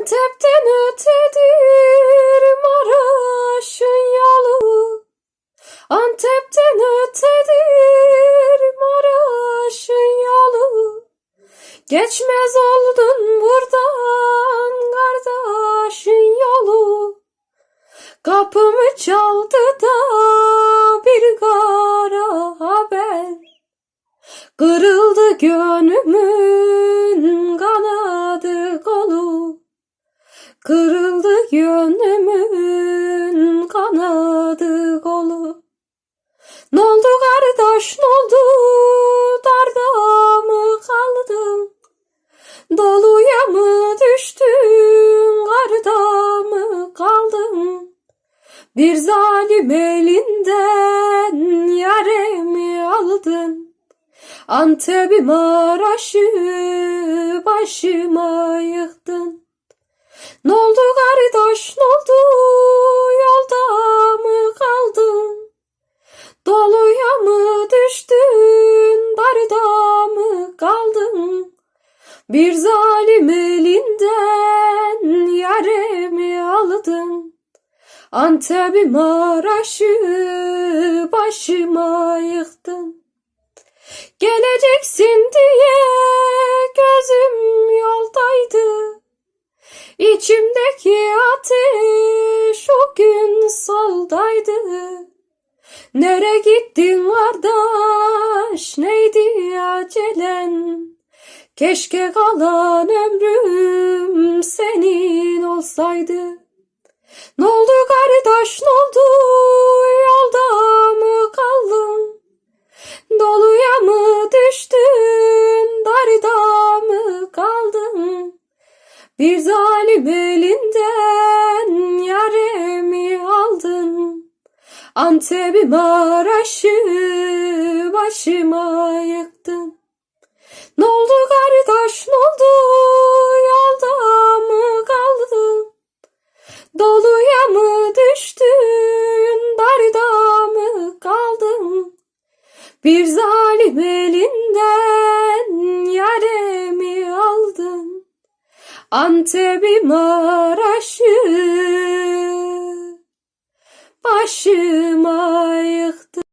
Antep'ten ötedir Maraş'ın yolu. Antep'ten ötedir Maraş'ın yolu. Geçmez oldun buradan kardeşin yolu. Kapımı çaldı da bir kara haber. Kırıldı gönlümün Kırıldı gönlümün kanadı kolu. Ne oldu kardeş ne oldu? Darda mı kaldın? Doluya mı düştün? Karda mı kaldın? Bir zalim elinden yaremi aldın. Antep'i Maraş'ı başıma yıktın. Ne oldu kardeş ne oldu yolda mı kaldın? Doluya mı düştün darda mı kaldın? Bir zalim elinden yaremi aldın. Antep'i Maraş'ı başıma yıktın. Geleceksin diye gözüm yoldaydı. İçimdeki ateş o gün soldaydı. Nere gittin kardeş neydi acelen? Keşke kalan ömrüm senin olsaydı. Ne oldu kardeş ne Bir zalim elinden yaremi aldın. Antep'i Maraş'ı başıma yıktın. Ne oldu kardeş ne oldu yolda mı kaldın? Doluya mı düştün, darda mı kaldın? Bir zalim elinden aldın. Antep'i Maraş'ı başıma yıktın.